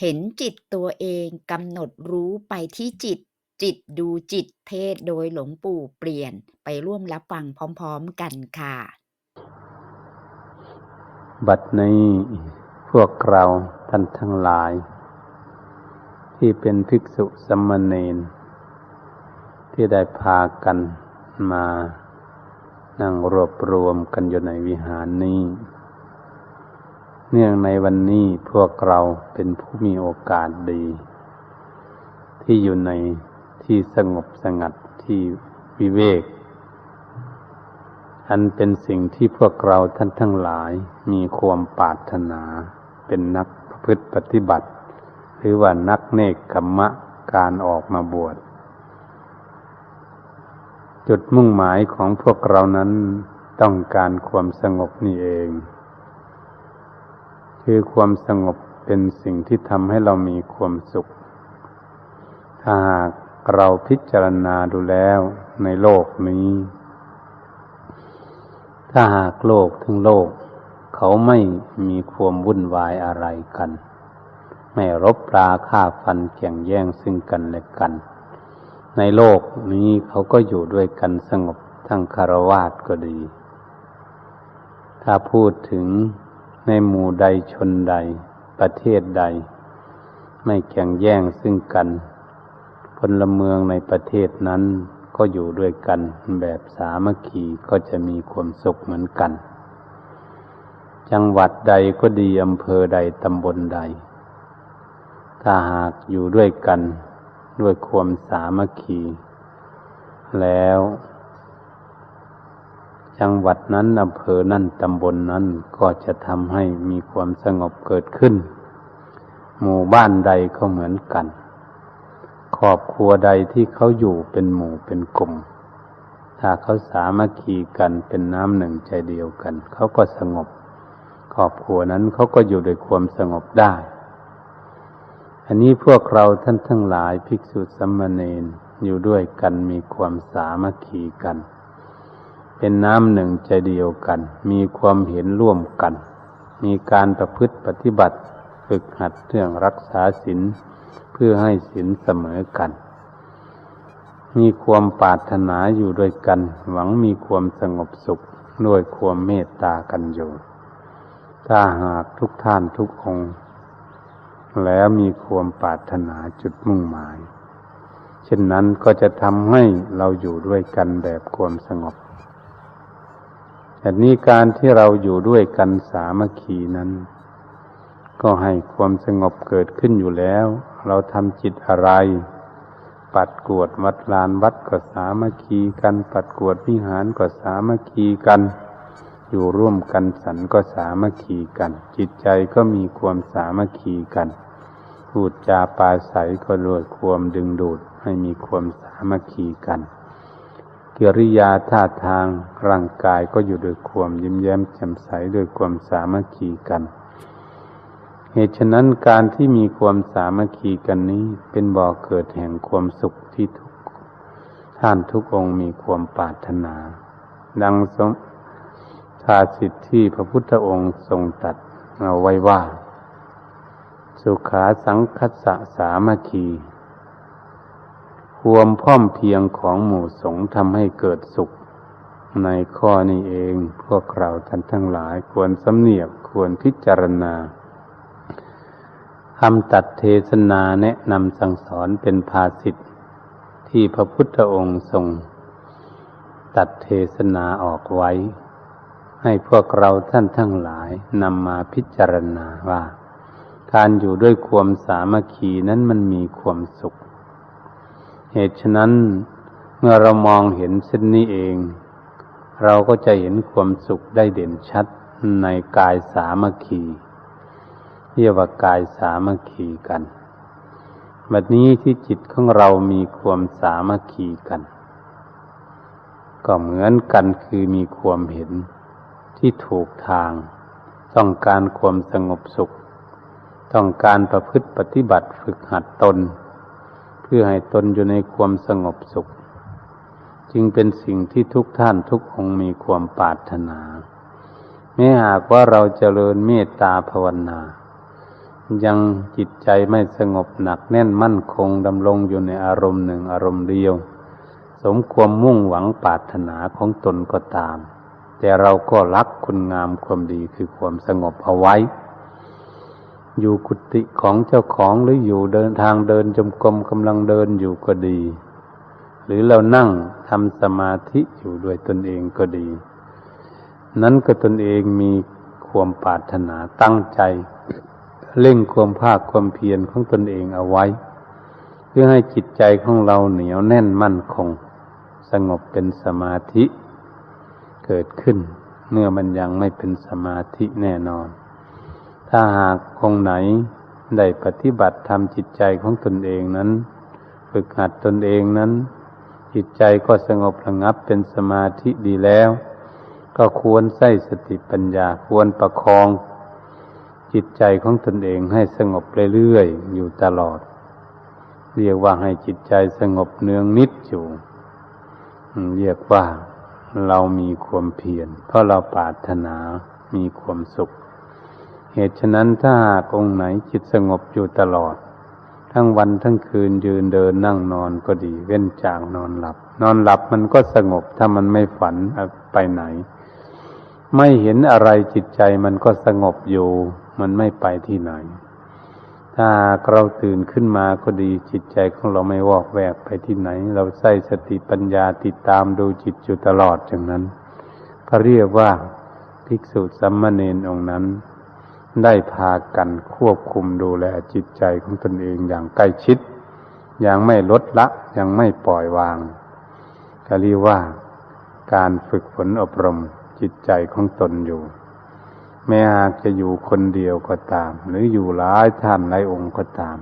เห็นจิตตัวเองกำหนดรู้ไปที่จิต จิตดูจิตเทศโดยหลวงปู่เปลี่ยนไปร่วมรับฟังพร้อมๆกันค่ะ บัดนี้พวกเราท่านทั้งหลาย ที่เป็นภิกษุสมณเณรที่ได้พากันมา นั่งรวบรวมกันอยู่ในวิหารนี้ เนื่องในวันนี้พวกเราเป็นผู้มีโอกาสดี ที่อยู่ในที่สงบสงัดที่วิเวก อันเป็นสิ่งที่พวกเราท่านทั้งหลายมีความปรารถนา เป็นนักประพฤติปฏิบัติ หรือว่านักเนกขมมะการออกมาบวชจุดมุ่งหมายของพวกเรานั้นต้องการความสงบนี่เอง คือความสงบเป็นสิ่งที่ทำให้เรามีความสุข ถ้าหากเราพิจารณาดูแล้วในโลกนี้ ถ้าหากโลกทั้งโลก เขาไม่มีความวุ่นวายอะไรกัน ไม่รบราฆ่าฟันแข่งแย่งซึ่งกันและกัน ในโลกนี้เขาก็อยู่ด้วยกันสงบทั้งคารวาสก็ดี ถ้าพูดถึง ในหมู่ใดชนใด ประเทศใด ไม่แข่งแย่งซึ่งกันพลเมืองในประเทศนั้นก็อยู่ด้วยกันแบบสามัคคีก็จะมีความสุขเหมือนกัน จังหวัดใดก็ดีอำเภอใดตำบลใด ถ้าหากอยู่ด้วยกันด้วยความสามัคคี แล้ว จังหวัดนั้นอำเภอนั้นตำบลนนั้นก็จะทำให้มีความสงบเกิดขึ้น หมู่บ้านใดก็เหมือนกัน ครอบครัวใดที่เขาอยู่เป็นหมู่เป็นกลุ่ม ถ้าเขาสามัคคีกันเป็นน้ำหนึ่งใจเดียวกัน เขาก็สงบ ครอบครัวนั้นเขาก็อยู่ด้วยความสงบได้ อันนี้พวกเราท่านทั้งหลายภิกษุสัมมาเนนอยู่ด้วยกันมีความสามัคคีกัน เป็นน้ำหนึ่งใจเดียวกัน มีความเห็นร่วมกัน มีการประพฤติปฏิบัติฝึกหัดเรื่องรักษาศีลเพื่อให้ศีลเสมอกัน มีความปรารถนาอยู่ด้วยกัน หวังมีความสงบสุขด้วยความเมตตากันอยู่ถ้าหากทุกท่านทุกองค์แล้วมีความปรารถนาจุดมุ่งหมาย เช่นนั้นก็จะทำให้เราอยู่ด้วยกันแบบความสงบ แต่นี้การที่เราอยู่ด้วยกันสามัคคีนั้น ก็ให้ความสงบเกิดขึ้นอยู่แล้ว เราทำจิตอะไร ปัดกวดวัดลานวัดก็สามัคคีกัน ปัดกวดวิหารก็สามัคคีกัน อยู่ร่วมกันสันก็สามัคคีกัน จิตใจก็มีความสามัคคีกัน พูดจาปาศัยก็ด้วยความดึงดูดให้มีความสามัคคีกัน กิริยาท่าทางร่างกายก็อยู่ด้วยความยิ้มแย้มแจ่มใสด้วยความสามัคคีกัน เหตุฉะนั้นการที่มีความสามัคคีกันนี้เป็นบ่อเกิดแห่งความสุขที่ทุกท่านทุกองค์มีความปรารถนา ดังสมชาสิทธิที่พระพุทธองค์ทรงตัดเอาไว้ว่า สุขาสังคัสสะสามัคคี ความพร้อมเพียงของหมู่สงฆ์ทำให้เกิดสุข ในข้อนี้เองพวกเราท่านทั้งหลายควรสำเนียกควรพิจารณาคำตัดเทศนาแนะนำสั่งสอนเป็นภาสิทธิ์ที่พระพุทธองค์ทรง ตัดเทศนาออกไว้ ให้พวกเราท่านทั้งหลายนำมาพิจารณาว่า การอยู่ด้วยความสามัคคีนั้นมันมีความสุข เหตุฉะนั้นเมื่อเรามองเห็นเส้นนี้เอง เราก็จะเห็นความสุขได้เด่นชัดในกายสามัคคีเรียกว่ากายสามัคคีกันบัดนี้ที่จิตของเรามีความสามัคคีกัน ก็เหมือนกันคือมีความเห็นที่ถูกทาง ต้องการความสงบสุข ต้องการประพฤติปฏิบัติฝึกหัดตน พื่อให้ตนอยู่ในความสงบสุข จึงเป็นสิ่งที่ทุกท่านทุกองมีความปรารถนาแม้หากว่าเราเจริญเมตตาภาวนา ยังจิตใจไม่สงบหนักแน่นมั่นคงดำรงอยู่ในอารมณ์หนึ่งอารมณ์เดียว สมความมุ่งหวังปรารถนาของตนก็ตาม แต่เราก็รักคุณงามความดีคือความสงบเอาไว้ อยู่กุฏิของเจ้าของหรืออยู่เดินทางเดินจมกรมกำลังเดินอยู่ก็ดี หรือเรานั่งทำสมาธิอยู่ด้วยตนเองก็ดี นั้นก็ตนเองมีความปรารถนาตั้งใจเร่งความภาคความเพียรของตนเองเอาไว้ เพื่อให้จิตใจของเราเหนียวแน่นมั่นคง สงบเป็นสมาธิเกิดขึ้น เมื่อมันยังไม่เป็นสมาธิแน่นอน ถ้าหากองไหนได้ปฏิบัติทำจิตใจของตนเองนั้น ฝึกหัดตนเองนั้น จิตใจก็สงบระงับเป็นสมาธิดีแล้ว ก็ควรใส่สติปัญญาควรประคอง จิตใจของตนเองให้สงบเรื่อยๆอยู่ตลอด เรียกว่าให้จิตใจสงบเนืองนิดอยู่เรียกว่าเรามีความเพียรเพราะเราปรารถนามีความสุข เหตุฉะนั้นถ้าหากองค์ไหนจิตสงบอยู่ตลอด ทั้งวันทั้งคืนยืนเดินนั่งนอนก็ดี เว้นจากนอนหลับ นอนหลับมันก็สงบถ้ามันไม่ฝันไปไหน ไม่เห็นอะไรจิตใจมันก็สงบอยู่ มันไม่ไปที่ไหน ถ้าเราตื่นขึ้นมาก็ดีจิตใจของเราไม่วอกแวกไปที่ไหน เราใส่สติปัญญาติดตามดูจิตอยู่ตลอดอย่างนั้นก็เรียกว่าภิกษุสัมมาเนนองค์นั้น ได้พากันควบคุมดูแลจิตใจของตนเองอย่างใกล้ชิด อย่างไม่ลดละยังไม่ปล่อยวางก็เรียกว่าการฝึกฝนอบรมจิตใจของตนอยู่ แม้หากจะอยู่คนเดียวก็ตาม หรืออยู่หลายท่านหลายองค์ก็ตาม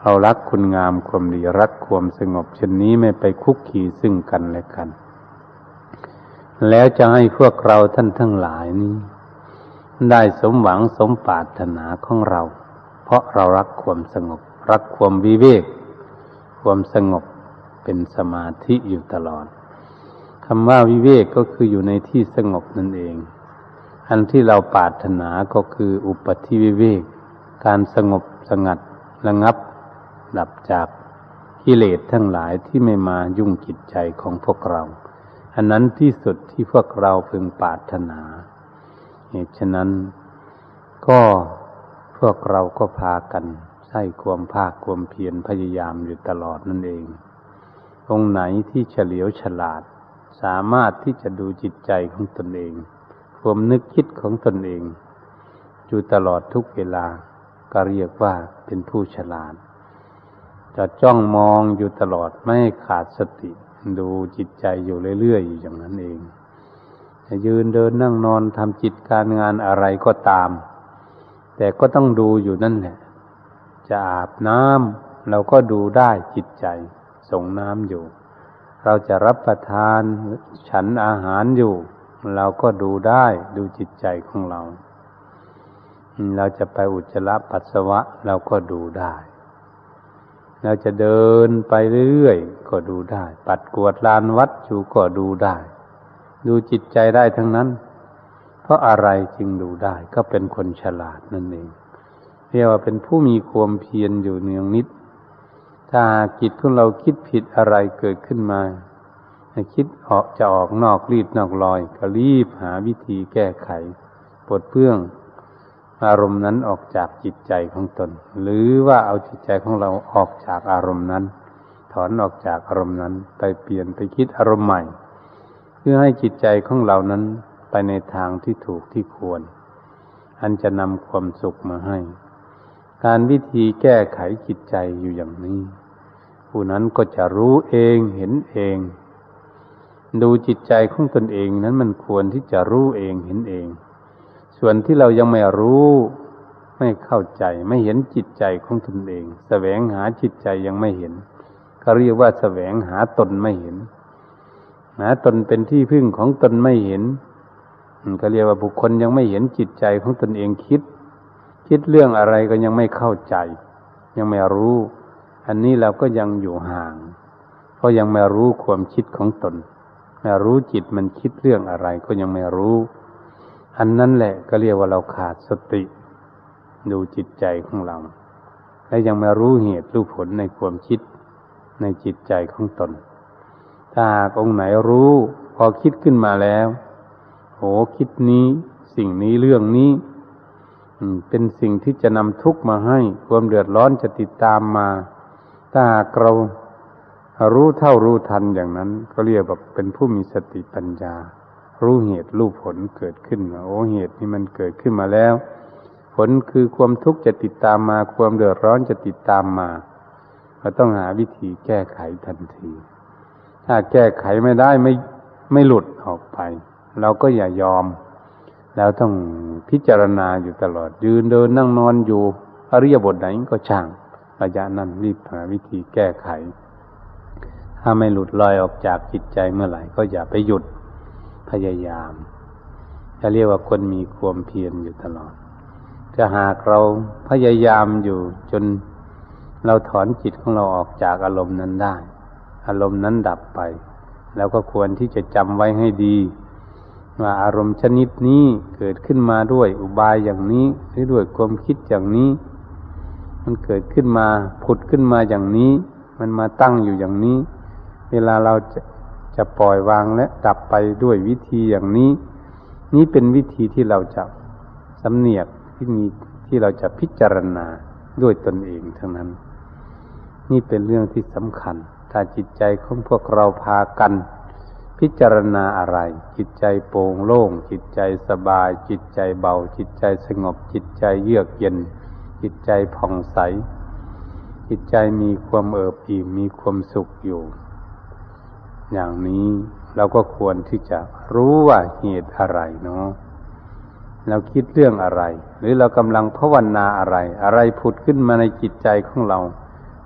เรารักคุณงามความดีรักความสงบเช่นนี้ไม่ไปคุกคีซึ่งกันและกัน แล้วจะให้พวกเราท่านทั้งหลายนี้ ได้สมหวังสมปรารถนาของเรา เพราะเรารักความสงบ รักความวิเวก ความสงบเป็นสมาธิอยู่ตลอดคำว่าวิเวกก็คืออยู่ในที่สงบนั่นเอง อันที่เราปรารถนาก็คืออุปธิวิเวก การสงบสงัดระงับ ดับจากกิเลสทั้งหลายที่ไม่มายุ่งจิตใจของพวกเรา อันนั้นที่สุดที่พวกเราพึงปรารถนา เหตุฉะนั้น ก็พวกเราก็พากันใช้ความภาคความเพียรพยายามอยู่ตลอดนั่นเองตรงไหนที่เฉลียวฉลาด สามารถที่จะดูจิตใจของตนเอง ความนึกคิดของตนเอง อยู่ตลอดทุกเวลา ก็เรียกว่าเป็นผู้ฉลาด จะจ้องมองอยู่ตลอดไม่ขาดสติ ดูจิตใจอยู่เรื่อยๆอย่างนั้นเอง ยืนเดินนั่งนอนทำจิตการงานอะไรก็ตาม แต่ก็ต้องดูอยู่นั่นแหละจะอาบน้ำเราก็ดูได้จิตใจส่งน้ำอยู่ เราจะรับประทานฉันอาหารอยู่ เราก็ดูได้ดูจิตใจของเรา เราจะไปอุจจาระปัสสาวะเราก็ดูได้เราจะเดินไปเรื่อยๆ ก็ดูได้ ปัดกวดลานวัดอยู่ก็ดูได้ ดูจิตใจได้ทั้งนั้น เพราะอะไรจึงดูได้ ก็เป็นคนฉลาดนั่นเอง เรียกว่าเป็นผู้มีความเพียรอยู่เนืองนิด ถ้าจิตของเราคิดผิดอะไรเกิดขึ้นมาคิดออกจะออกนอกรีดนอกรอย ก็รีบหาวิธีแก้ไขปลดเพื่อง อารมณ์นั้นออกจากจิตใจของตน หรือว่าเอาจิตใจของเราออกจากอารมณ์นั้น ถอนออกจากอารมณ์นั้น ไปเปลี่ยนไปคิดอารมณ์ใหม่ พื่อให้จิตใจของเรานั้นไปในทางที่ถูกที่ควร อันจะนำความสุขมาให้ การวิธีแก้ไขจิตใจอยู่อย่างนี้ ผู้นั้นก็จะรู้เองเห็นเอง ดูจิตใจของตนเองนั้นมันควรที่จะรู้เองเห็นเอง ส่วนที่เรายังไม่รู้ไม่เข้าใจไม่เห็นจิตใจของตนเองแสวงหาจิตใจยังไม่เห็นเขาเรียกว่าแสวงหาตนไม่เห็น หาตนเป็นที่พึ่งของตนไม่เห็นก็เรียกว่าบุคคลยังไม่เห็นจิตใจของตนเองคิด คิดเรื่องอะไรก็ยังไม่เข้าใจ ยังไม่รู้ อันนี้เราก็ยังอยู่ห่าง เพราะยังไม่รู้ความคิดของตนไม่รู้จิตมันคิดเรื่องอะไรก็ยังไม่รู้ อันนั้นแหละก็เรียกว่าเราขาดสติ ดูจิตใจของเรา และยังไมารู้เหตุรู้ผลในความคิดในจิตใจของตน ถ้ากองค์ไหนรู้ พอคิดขึ้นมาแล้วโหคิดนี้สิ่งนี้เรื่องนี้เป็นสิ่งที่จะนำทุกข์มาให้ความเดือดร้อนจะติดตามมาถ้าหากเรารู้เท่ารู้ทันอย่างนั้น ก็เรียกว่าเป็นผู้มีสติปัญญา รู้เหตุรู้ผลเกิดขึ้นว่าโอ้เหตุนี้มันเกิดขึ้นมาแล้ว ผลคือความทุกข์จะติดตามมา ความเดือดร้อนจะติดตามมา เราต้องหาวิธีแก้ไขทันที ถ้าแก้ไขไม่ได้ไม่ไม่หลุดออกไป เราก็อย่ายอม แล้วต้องพิจารณาอยู่ตลอด ยืนเดินนั่งนอนอยู่อริยบทไหนก็ช่างระยะนั้นรีบหาวิธีแก้ไข ถ้าไม่หลุดลอยออกจากจิตใจเมื่อไหร่ก็อย่าไปหยุดพยายาม จะเรียกว่าคนมีความเพียรอยู่ตลอดถ้าหากเราพยายามอยู่จนเราถอนจิตของเราออกจากอารมณ์นั้นได้ อารมณ์นั้นดับไป แล้วก็ควรที่จะจำไว้ให้ดี ว่าอารมณ์ชนิดนี้เกิดขึ้นมาด้วยอุบายอย่างนี้หรือด้วยความคิดอย่างนี้ มันเกิดขึ้นมาผุดขึ้นมาอย่างนี้ มันมาตั้งอยู่อย่างนี้ เวลาเราจะจะปล่อยวางและดับไปด้วยวิธีอย่างนี้ นี้เป็นวิธีที่เราจะสำเนียกที่มีที่เราจะพิจารณาด้วยตนเองทั้งนั้น นี่เป็นเรื่องที่สำคัญ ถ้าจิตใจของพวกเราพากัน พิจารณาอะไร จิตใจโปร่งโล่ง จิตใจสบาย จิตใจเบา จิตใจสงบ จิตใจเยือกเย็น จิตใจผ่องใส จิตใจมีความเอิบอิ่มมีความสุขอยู่ อย่างนี้เราก็ควรที่จะรู้ว่าเหตุอะไรเนาะเราคิดเรื่องอะไร หรือเรากำลังภาวนาอะไร อะไรผุดขึ้นมาในจิตใจของเรา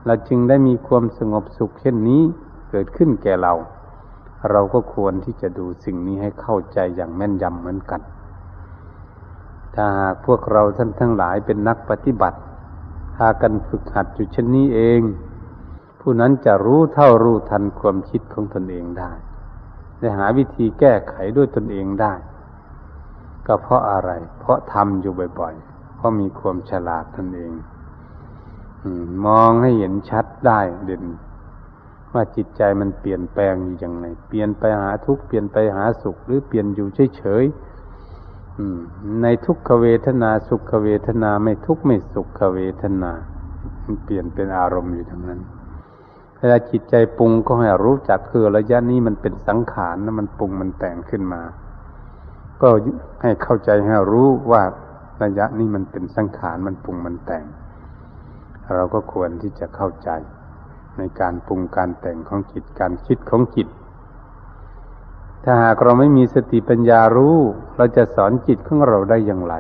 เราจึงได้มีความสงบสุขเช่นนี้เกิดขึ้นแก่เรา เราก็ควรที่จะดูสิ่งนี้ให้เข้าใจอย่างแม่นยำเหมือนกัน ถ้าหากพวกเราท่านทั้งหลายเป็นนักปฏิบัติพากันฝึกหัดอยู่เช่นนี้เอง ผู้นั้นจะรู้เท่ารู้ทันความคิดของตนเองได้และหาวิธีแก้ไขด้วยตนเองได้ ก็เพราะอะไร เพราะทำอยู่บ่อยๆ เพราะมีความฉลาดตนเอง มองให้เห็นชัดได้เด่น ว่าจิตใจมันเปลี่ยนแปลงอยู่อย่างไรเปลี่ยนไปหาทุกข์เปลี่ยนไปหาสุข หรือเปลี่ยนอยู่เฉยๆในทุกขเวทนาสุขเวทนาไม่ทุกข์ไม่สุขเวทนามันเปลี่ยนเป็นอารมณ์อยู่ทั้งนั้นเวลาจิตใจปรุงก็ให้รู้จักคือระยะนี้มันเป็นสังขารนะมันปรุงมันแต่งขึ้นมา ก็ให้เข้าใจให้รู้ว่าระยะนี้มันเป็นสังขารมันปรุงมันแต่ง เราก็ควรที่จะเข้าใจ ในการปรุงการแต่งของจิตการคิดของจิต ถ้าหากเราไม่มีสติปัญญารู้ เราจะสอนจิตของเราได้อย่างไร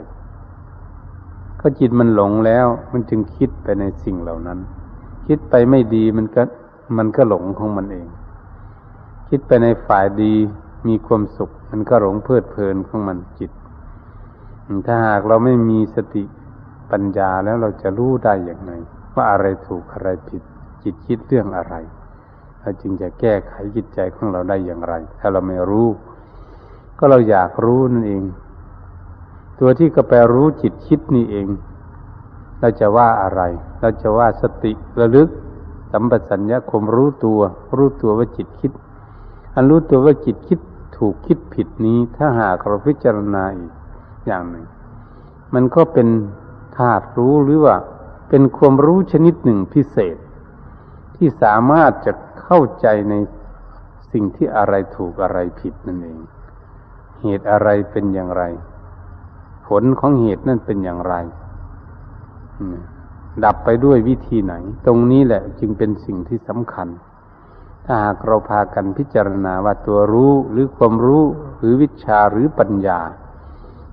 ก็จิตมันหลงแล้ว มันจึงคิดไปในสิ่งเหล่านั้น คิดไปไม่ดีมันก็มันก็หลงของมันเอง คิดไปในฝ่ายดีมีความสุข มันก็หลงเพลิดเพลินของมันจิต ถ้าหากเราไม่มีสติปัญญาแล้วเราจะรู้ได้อย่างไร ว่าอะไรถูกอะไรผิด จิตคิดเรื่องอะไรเราจึงจะแก้ไขจิตใจของเราได้อย่างไร ถ้าเราไม่รู้ ก็เราอยากรู้นั่นเอง ตัวที่ก็ไปรู้จิตคิดนี่เอง เราจะว่าอะไร เราจะว่าสติระลึก สัมปชัญญะคมรู้ตัว รู้ตัวว่าจิตคิด อันรู้ตัวว่าจิตคิดถูกคิดผิดนี้ ถ้าหากเราพิจารณาอีกอย่างหนึ่ง มันก็เป็นธาตุรู้หรือว่า เป็นความรู้ชนิดหนึ่งพิเศษ ที่สามารถจะเข้าใจในสิ่งที่อะไรถูกอะไรผิดนั่นเอง เหตุอะไรเป็นอย่างไร ผลของเหตุนั่นเป็นอย่างไร ดับไปด้วยวิธีไหน ตรงนี้แหละจึงเป็นสิ่งที่สำคัญ ถ้าหากเราพากันพิจารณาว่าตัวรู้หรือความรู้หรือวิชาหรือปัญญา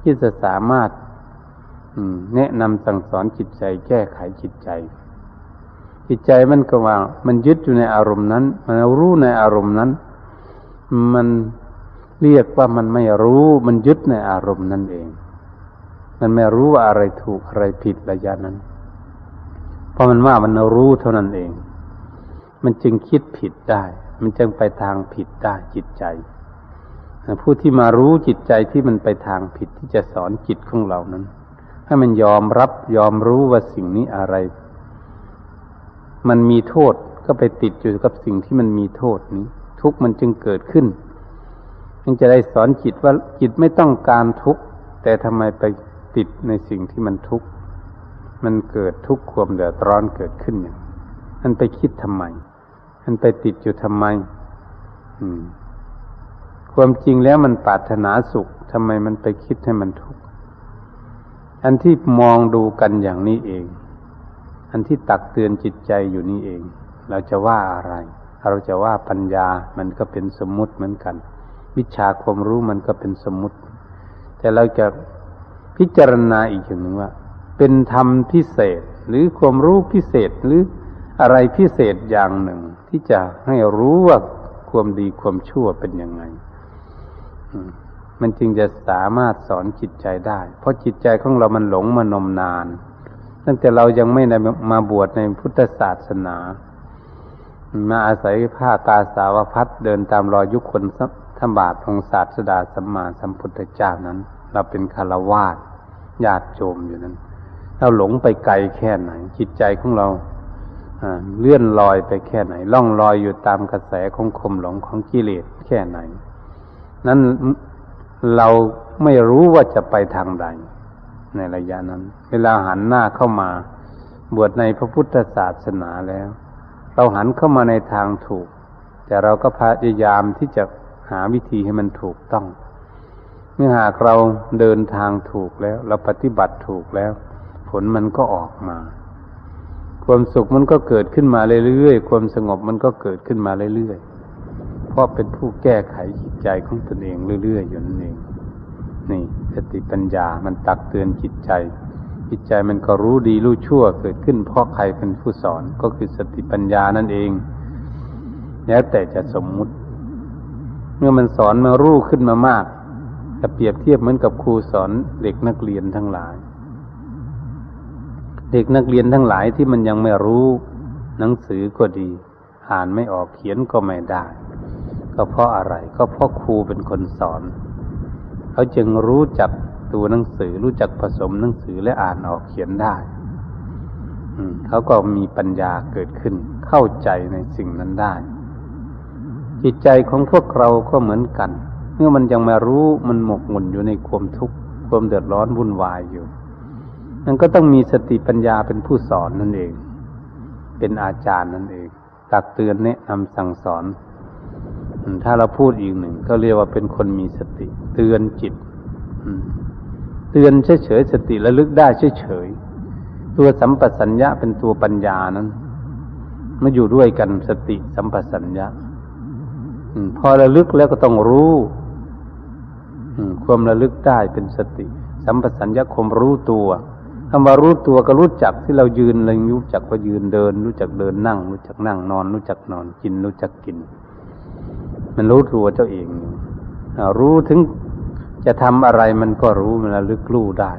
ที่จะสามารถ แนะนำสั่งสอนจิตใจ แก้ไขจิตใจ จิตใจมันก็ว่า มันยึดอยู่ในอารมณ์นั้น มันรู้ในอารมณ์นั้น มันเรียกว่ามันไม่รู้ มันยึดในอารมณ์นั่นเอง มันไม่รู้ว่าอะไรถูกอะไรผิดระยะนั้น เพราะมันว่ามันรู้เท่านั้นเอง มันจึงคิดผิดได้ มันจึงไปทางผิดได้จิตใจผู้ที่มารู้จิตใจที่มันไปทางผิดที่จะสอนจิตของเรานั้น ให้มันยอมรับยอมรู้ว่าสิ่งนี้อะไร มันมีโทษก็ไปติดอยู่กับสิ่งที่มันมีโทษนี้ ทุกข์มันจึงเกิดขึ้นมันจะได้สอนจิตว่าจิตไม่ต้องการทุกข์แต่ทำไมไปติดในสิ่งที่มันทุกข์มันเกิดทุกข์ความเดือดร้อนเกิดขึ้นอย่างมันไปคิดทำไมมันไปติดอยู่ทำไม อืม ความจริงแล้วมันปรารถนาสุขทำไมมันไปคิดให้มันทุกข์ อันที่มองดูกันอย่างนี้เอง อันที่ตักเตือนจิตใจอยู่นี่เอง เราจะว่าอะไร เราจะว่าปัญญามันก็เป็นสมมุติเหมือนกัน วิชาความรู้มันก็เป็นสมมุติ แต่เราจะพิจารณาอีกอย่างหนึ่งว่า เป็นธรรมพิเศษหรือความรู้พิเศษหรืออะไรพิเศษอย่างหนึ่ง ที่จะให้รู้ว่าความดีความชั่วเป็นยังไง มันจึงจะสามารถสอนจิตใจได้ เพราะจิตใจของเรามันหลงมานมนาน ตั้งแต่เรายังไม่มาบวชในพุทธศาสนามาอาศัยผ้าตาสาวพัดเดินตามรอยยุคคนธรรบาทองศาสดาสัมมาสัมพุทธเจ้านั้น เราเป็นคารวาสญาติโยมอยู่นั้น เราหลงไปไกลแค่ไหน จิตใจของเราเลื่อนลอยไปแค่ไหน ล่องลอยอยู่ตามกระแสของคมหลงของกิเลสแค่ไหน นั้น เราไม่รู้ว่าจะไปทางใด ในระยะนั้น เวลาหันหน้าเข้ามา บวชในพระพุทธศาสนาแล้ว เราหันเข้ามาในทางถูก แต่เราก็พยายามที่จะหาวิธีให้มันถูกต้อง เมื่อหากเราเดินทางถูกแล้ว เราปฏิบัติถูกแล้ว ผลมันก็ออกมา ความสุขมันก็เกิดขึ้นมาเรื่อยๆ ความสงบมันก็เกิดขึ้นมาเรื่อยๆ เพราะเป็นผู้แก้ไขจิตใจของตนเองเรื่อยๆอยู่นั่นเอง นี่สติปัญญามันตักเตือนจิตใจ จิตใจมันก็รู้ดีรู้ชั่วเกิดขึ้นเพราะใครเป็นผู้สอนก็คือสติปัญญานั่นเองแล้วแต่จะสมมุติ เมื่อมันสอนมารู้ขึ้นมามากจะเปรียบเทียบเหมือนกับครูสอนเด็กนักเรียนทั้งหลาย เด็กนักเรียนทั้งหลายที่มันยังไม่รู้ หนังสือก็ดี อ่านไม่ออกเขียนก็ไม่ได้ ก็เพราะอะไร ก็เพราะครูเป็นคนสอน เขาจึงรู้จักตัวหนังสือ รู้จักผสมหนังสือและอ่านออกเขียนได้เขาก็มีปัญญาเกิดขึ้น เข้าใจในสิ่งนั้นได้ จิตใจของพวกเราก็เหมือนกัน เมื่อมันยังไม่รู้มันหมกมุ่นอยู่ในความทุกข์ความเดือดร้อนวุ่นวายอยู่มันก็ต้องมีสติปัญญาเป็นผู้สอนนั่นเอง เป็นอาจารย์นั่นเองตักเตือนแนะนำสั่งสอน ถ้าเราพูดอีกหนึ่งก็เรียกว่าเป็นคนมีสติ เตือนจิตเตือนเฉยๆสติระลึกได้เฉยๆตัวสัมปสัญญะเป็นตัวปัญญานั้นมาอยู่ด้วยกันสติสัมปสัญญะพอระลึกแล้วก็ต้องรู้ความระลึกได้เป็นสติ สัมปสัญญะความรู้ตัวคำว่ารู้ตัวก็รู้จักที่เรายืนเรารู้จักว่ายืนเดิน รู้จักเดินนั่ง รู้จักนั่งนอน รู้จักนอนกิน รู้จักกิน มันรู้ตัวเจ้าเองรู้ถึงจะทำอะไรมันก็รู้มันระลึกรู้ได้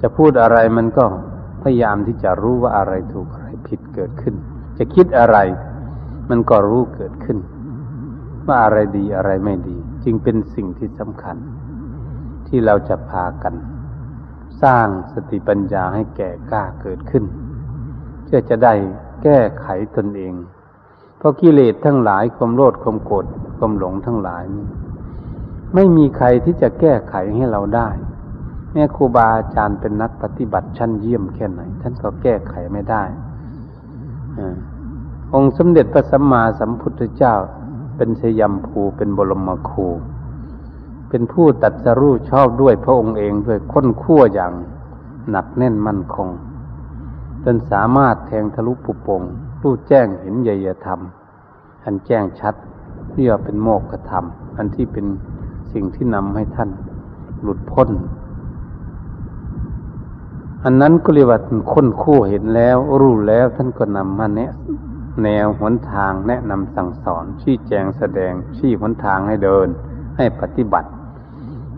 จะพูดอะไรมันก็พยายามที่จะรู้ว่าอะไรถูกอะไรผิดเกิดขึ้น จะคิดอะไร มันก็รู้เกิดขึ้น ว่าอะไรดีอะไรไม่ดี จึงเป็นสิ่งที่สำคัญ ที่เราจะพากัน สร้างสติปัญญาให้แก่กล้าเกิดขึ้น เพื่อจะได้แก้ไขตนเอง ราะกิเลสทั้งหลายความโลภความโกรธความหลงทั้งหลายนี้ไม่มีใครที่จะแก้ไขให้เราได้แม่ครูบาอาจารย์เป็นนักปฏิบัติชั้นเยี่ยมแค่ไหน ท่านก็แก้ไขไม่ได้อองค์สมเด็จพระสัมมาสัมพุทธเจ้า เป็นชยามภูเป็นบรมครู เป็นผู้ตัดสรู้ชอบด้วยพระองค์เองด้วยค้นคั่วอย่างหนักแน่นมั่นคงจนสามารถแทงทะลุปุโปง รู้แจ้งเห็นใหญ่ธรรม อันแจ้งชัดเรียกเป็นโมกขธรรม อันที่เป็นสิ่งที่นำให้ท่านหลุดพ้น อันนั้นก็เรียกว่าค้นคู่เห็นแล้ว รู้แล้วท่านก็นำมาแนะแนวหนทางแนะนำสั่งสอน ชี้แจงแสดงชี้หนทางให้เดิน ให้ปฏิบัติ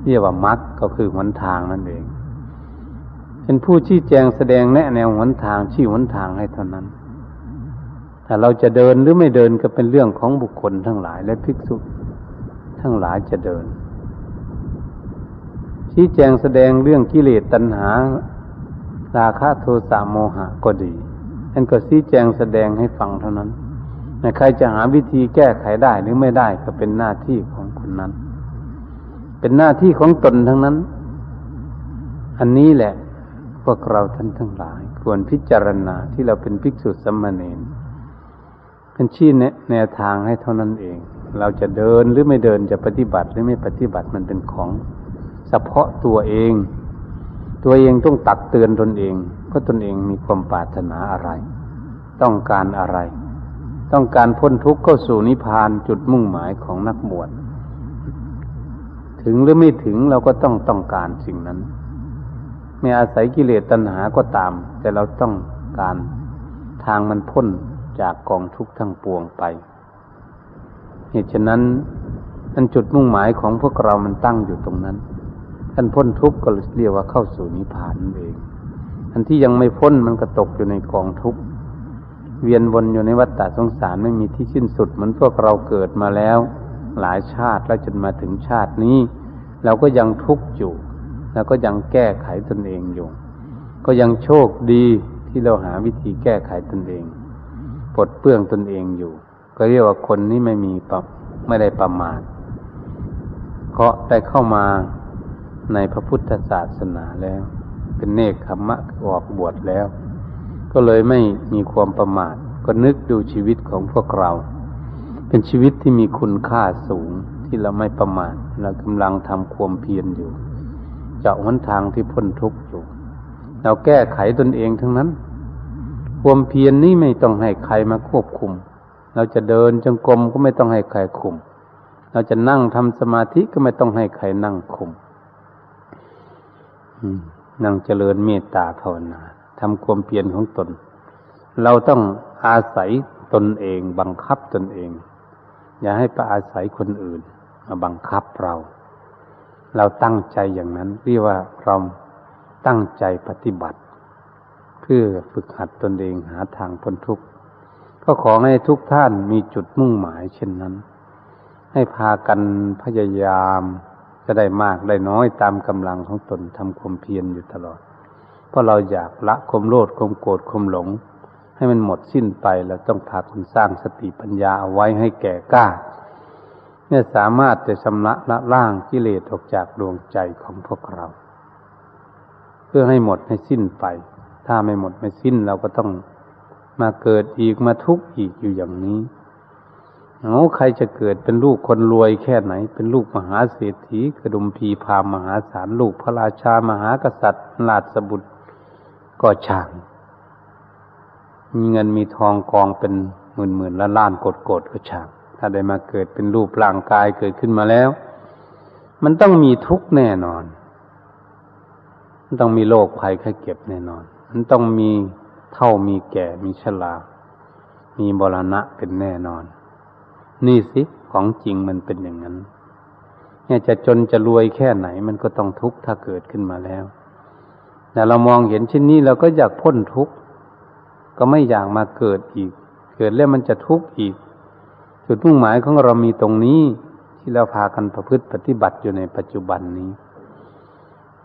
เรียกว่ามรรคก็คือหนทางนั่นเองเป็นผู้ชี้แจงแสดงแนะแนวหนทางชี้หนทางให้เท่านั้น ถ้าเราจะเดินหรือไม่เดินก็เป็นเรื่องของบุคคลทั้งหลายและภิกษุทั้งหลายจะเดิน ชี้แจงแสดงเรื่องกิเลสตัณหา ราคะโทสะโมหะก็ดีท่านก็ชี้แจงแสดงให้ฟังเท่านั้นแต่ใครจะหาวิธีแก้ไขได้หรือไม่ได้ก็เป็นหน้าที่ของคนนั้น เป็นหน้าที่ของตนทั้งนั้น อันนี้แหละพวกเราท่านทั้งหลาย ควรพิจารณาที่เราเป็นภิกษุสัมมาเนน เป็นชี้แนแนวทางให้เท่านั้นเอง เราจะเดินหรือไม่เดินจะปฏิบัติหรือไม่ปฏิบัติมันเป็นของเฉพาะตัวเอง ตัวเองต้องตักเตือนตนเองเพราะตนเองมีความปรารถนาอะไร ต้องการอะไร ต้องการพ้นทุกข์เข้าสู่นิพพานจุดมุ่งหมายของนักบวชถึงหรือไม่ถึงเราก็ต้องต้องการสิ่งนั้น ไม่อาศัยกิเลสตัณหาก็ตาม แต่เราต้องการทางมันพ้น จากกองทุกข์ทั้งปวงไป เหตุฉะนั้นอันจุดมุ่งหมายของพวกเรามันตั้งอยู่ตรงนั้นท่านพ้นทุกข์ก็เรียกว่าเข้าสู่นิพพานนั่นเอง อันที่ยังไม่พ้นมันก็ตกอยู่ในกองทุกข์เวียนวนอยู่ในวัฏฏะสงสารไม่มีที่สิ้นสุดเหมือนพวกเราเกิดมาแล้ว หลายชาติแล้วจนมาถึงชาตินี้ เราก็ยังทุกข์อยู่ แล้วก็ยังแก้ไขตนเองอยู่ ก็ยังโชคดีที่เราหาวิธีแก้ไขตนเอง ปลดเปลื้องตนเองอยู่ ก็เรียกว่าคนนี้ไม่มีปับไม่ได้ประมาทเพราะได้เข้ามาในพระพุทธศาสนาแล้ว เป็นเนกขมมะออกบวชแล้ว ก็เลยไม่มีความประมาทก็นึกดูชีวิตของพวกเรา เป็นชีวิตที่มีคุณค่าสูงที่เราไม่ประมาทเรากำลังทำความเพียรอยู่เจาะหนทางที่พ้นทุกข์อยู่ เราแก้ไขตนเองทั้งนั้น ความเพียรนนี้ไม่ต้องให้ใครมาควบคุม เราจะเดินจงกรมก็ไม่ต้องให้ใครคุม เราจะนั่งทำสมาธิก็ไม่ต้องให้ใครนั่งคุมนั่งเจริญเมตตาภาวนาทำความเพียรของตน เราต้องอาศัยตนเอง บังคับตนเอง อย่าให้ไปอาศัยคนอื่นมาบังคับเรา เราตั้งใจอย่างนั้นเรียกว่าเราตั้งใจปฏิบัติ พื่อฝึกหัดตนเองหาทางพ้นทุกข์ ก็ขอให้ทุกท่านมีจุดมุ่งหมายเช่นนั้น ให้พากันพยายามจะได้มากได้น้อยตามกำลังของตนทำความเพียรอยู่ตลอด เพราะเราอยากละความโลภความโกรธความหลง ให้มันหมดสิ้นไปเราต้องพาคนสร้างสติปัญญาเอาไว้ให้แก่กล้าเนี่ยสามารถจะชำระละล่างกิเลสออกจากดวงใจของพวกเรา เพื่อให้หมดให้สิ้นไป ถ้าไม่หมดไม่สิ้นเราก็ต้องมาเกิดอีกมาทุกข์อีกอยู่อย่างนี้เอาใครจะเกิดเป็นลูกคนรวยแค่ไหน เป็นลูกมหาเศรษฐีกระดุมพีพามหาศาลลูกพระราชามหากษัตริย์ราชบุตรก็ช่าง มีเงินมีทองกองเป็นหมื่นหมื่นล้านล้านกดกดก็ช่าง ถ้าได้มาเกิดเป็นรูปร่างกายเกิดขึ้นมาแล้ว มันต้องมีทุกข์แน่นอน มันต้องมีโรคภัยไข้เจ็บแน่นอน มันต้องมีเท่ามีแก่มีชรามีบรณะเป็นแน่นอน นี่สิของจริงมันเป็นอย่างนั้นเนี่ยจะจนจะรวยแค่ไหน มันก็ต้องทุกข์ถ้าเกิดขึ้นมาแล้ว แต่เรามองเห็นเชิ้นนี้เราก็อยากพ้นทุกข์ก็ไม่อยากมาเกิดอีก เกิดแล้วมันจะทุกข์อีก จุดมุ่งหมายของเรามีตรงนี้ที่เราพากันประพฤติปฏิบัติอยู่ในปัจจุบันนี้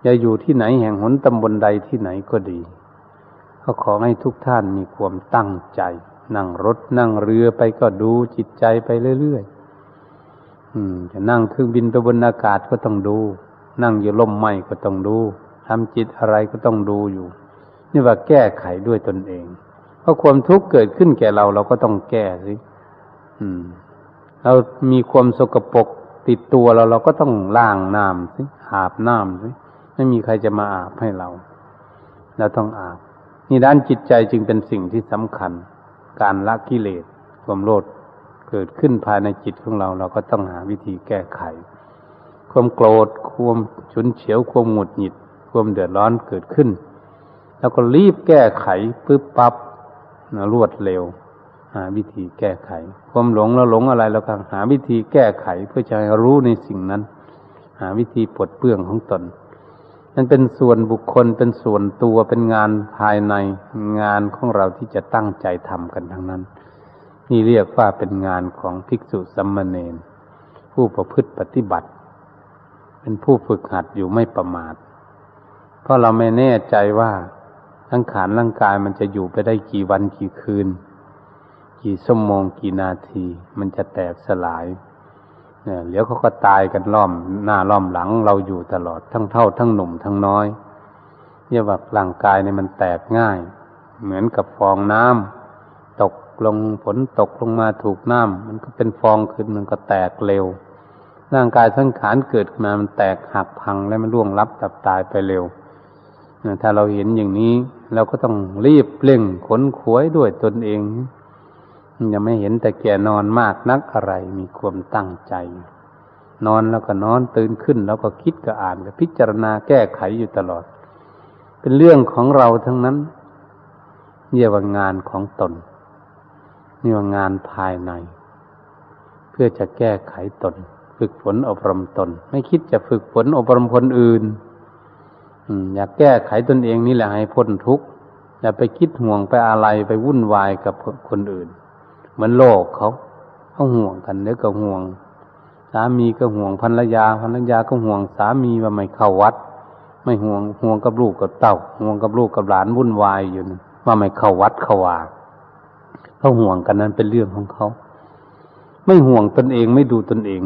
จะอยู่ที่ไหนแห่งหนตำบลใดที่ไหนก็ดี ก็ขอให้ทุกท่านมีความตั้งใจ นั่งรถนั่งเรือไปก็ดูจิตใจไปเรื่อยๆจะนั่งเครื่องบินไปบนอากาศก็ต้องดู นั่งอยู่ลมไม้ก็ต้องดูทำจิตอะไรก็ต้องดูอยู่ นี่ว่าแก้ไขด้วยตนเอง เพราะความทุกข์เกิดขึ้นแก่เราเราก็ต้องแก้สิเรามีความสกปรกติดตัวเราเราก็ต้องล้างน้ำสิอาบน้ำสิไม่มีใครจะมาอาบให้เรา เราต้องอาบ นี่ด้านจิตใจจึงเป็นสิ่งที่สำคัญ การละกิเลสความโลภเกิดขึ้นภายในจิตของเรา เราก็ต้องหาวิธีแก้ไข ความโกรธความฉุนเฉียวความหงุดหงิด ความเดือดร้อนเกิดขึ้น แล้วก็รีบแก้ไขปึ๊บปับ๊บนะรวดเร็ว หาวิธีแก้ไข ความหลงเราหลงอะไรเราก็หาวิธีแก้ไขเพื่อจะให้รู้ในสิ่งนั้น หาวิธีปลดเปลื้องของตน นั่นเป็นส่วนบุคคลเป็นส่วนตัวเป็นงานภายในงานของเราที่จะตั้งใจทำกันทั้งนั้น นี่เรียกว่าเป็นงานของภิกษุสัมมาเนนผู้ประพฤติปฏิบัติ เป็นผู้ฝึกหัดอยู่ไม่ประมาท เพราะเราไม่แน่ใจว่าสังขารร่างกายมันจะอยู่ไปได้กี่วันกี่คืน กี่ชั่วโมงกี่นาที มันจะแตกสลาย เนี่ยเดี๋ยวเขาก็ตายกันล้อมหน้าล้อมหลังเราอยู่ตลอดทั้งเท่าทั้งหนุ่มทั้งน้อยเรียกว่าร่างกายเนี่ยมันแตกง่าย เหมือนกับฟองน้ำตกลงฝนตกลงมาถูกน้ำมันก็เป็นฟองขึ้นมันก็แตกเร็ว ร่างกายสังขารเกิดขึ้นมา มันแตกหักพังและมันล่วงลับตับตายไปเร็วเนี่ยถ้าเราเห็นอย่างนี้เราก็ต้องรีบเร่งขนขวยด้วยตนเอง ย่าไม่เห็นแต่แก่นอนมากนักอะไรมีความตั้งใจ นอนแล้วก็นอนตื่นขึ้น แล้วก็คิดก็อ่านก็พิจารณาแก้ไขอยู่ตลอด เป็นเรื่องของเราทั้งนั้นเรียกว่างานของตนนี่ว่างานภายใน เพื่อจะแก้ไขตน ฝึกฝนอบรมตน ไม่คิดจะฝึกฝนอบรมคนอื่นอยากแก้ไขตนเองนี่แหละให้พ้นทุกข์อย่าไปคิดห่วงไปอะไรไปวุ่นวายกับคนอื่น เหมือนโลกเขาเขาห่วงกันเดี๋ยวก็ห่วง สามีก็ห่วงภรรยาภรรยาก็ห่วง สามีว่าไม่เข้าวัด ไม่ห่วงห่วงกับลูกกับเต้าห่วงกับลูกกับหลานวุ่นวายอยู่นะว่าไม่เข้าวัดเข้าวาเขาห่วงกันนั้นเป็นเรื่องของเขา ไม่ห่วงตนเองไม่ดูตนเอง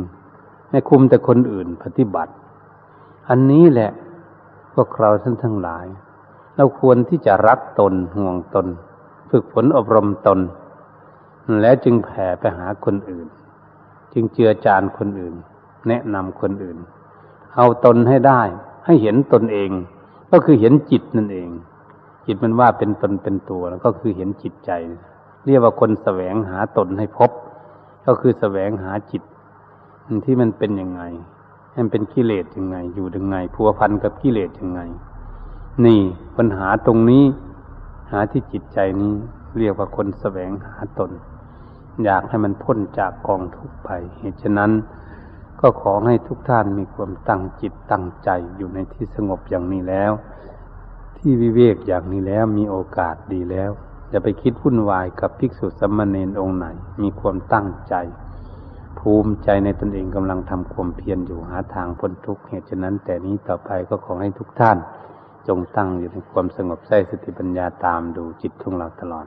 ไม่คุมแต่คนอื่นปฏิบัติ อันนี้แหละพวกเราท่านทั้งหลาย เราควรที่จะรักตนห่วงตน ฝึกฝนอบรมตน แล้วจึงแผ่ไปหาคนอื่น จึงเจือจานคนอื่น แนะนำคนอื่น เอาตนให้ได้ ให้เห็นตนเอง ก็คือเห็นจิตนั่นเอง จิตมันว่าเป็นตนเป็นตัวแล้วก็คือเห็นจิตใจ เรียกว่าคนแสวงหาตนให้พบ ก็คือแสวงหาจิตที่มันเป็นยังไงมันเป็นกิเลสยังไง อยู่ยังไงพัวพันกับกิเลสยังไง นี่ปัญหาตรงนี้ หาที่จิตใจนี้ เรียกว่าคนแสวงหาตน อยากให้มันพ้นจากกองทุกข์ไป เหตุฉะนั้น ก็ขอให้ทุกท่านมีความตั้งจิตตั้งใจอยู่ในที่สงบอย่างนี้แล้ว ที่วิเวกอย่างนี้แล้วมีโอกาสดีแล้วอย่าไปคิดวุ่นวายกับภิกษุสัมมาเนนองค์ไหน มีความตั้งใจ ภูมิใจในตนเองกำลังทำความเพียรอยู่หาทางพ้นทุกข์เหตุฉะนั้น แต่นี้ต่อไปก็ขอให้ทุกท่าน จงตั้งอยู่ในความสงบใส่สติปัญญาตามดูจิตของเราตลอด